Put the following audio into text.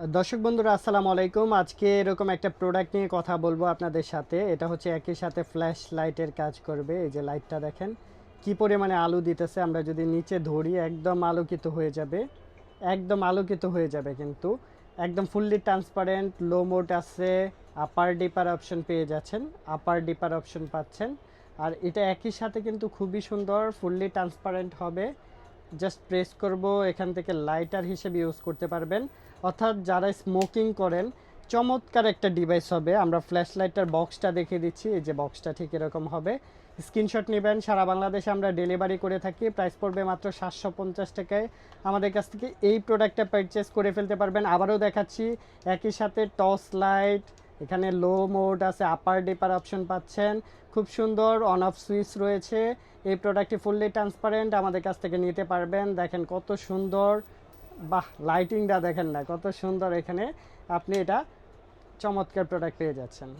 দর্শক বন্ধুরা, আসসালামু আলাইকুম। আজকে এরকম একটা প্রোডাক্ট নিয়ে কথা বলব আপনাদের সাথে। এটা হচ্ছে একই সাথে ফ্ল্যাশ লাইটের কাজ করবে। এই যে লাইটটা দেখেন, কি পরিমাণে আলো দিতেছে, আমরা যদি নিচে ধরি, একদম আলোকিত হয়ে যাবে। একদম আলোকিত হয়ে যাবে কিন্তু। একদম ফুললি ট্রান্সপারেন্ট লো মোড আছে আপার ডিপার অপশন পেয়ে যাচ্ছেন আপার ডিপার অপশন পাচ্ছেন। আর এটা একই সাথে কিন্তু খুবই সুন্দর ফুললি ট্রান্সপারেন্ট হবে। জাস্ট প্রেস করব, এখান থেকে লাইটার হিসেবে ইউজ করতে পারবেন। অর্থাৎ যারা স্মোকিং করেন, চমৎকার একটা ডিভাইস হবে। আমরা ফ্ল্যাশ লাইটার বক্সটা দেখে দিচ্ছি, এই যে বক্সটা ঠিক এরকম হবে। স্ক্রিনশট নেবেন, সারা বাংলাদেশে আমরা ডেলিভারি করে থাকি। প্রাইস পড়বে মাত্র সাতশো পঞ্চাশ টাকায়। আমাদের কাছ থেকে এই প্রোডাক্টটা পারচেস করে ফেলতে পারবেন। আবারও দেখাচ্ছি, একই সাথে টর্চ লাইট এখানে লো মোড আছে আপার ডিপার অপশন পাচ্ছেন। খুব সুন্দর অন অফ সুইচ রয়েছে। এই প্রোডাক্টটি ফুললি ট্রান্সপারেন্ট আমাদের কাছ থেকে নিতে পারবেন। দেখেন কত সুন্দর বাহ লাইটিংটা দেখেন না কত সুন্দর এখানে আপনি এটা চমৎকার প্রোডাক্ট পেয়ে যাচ্ছেন।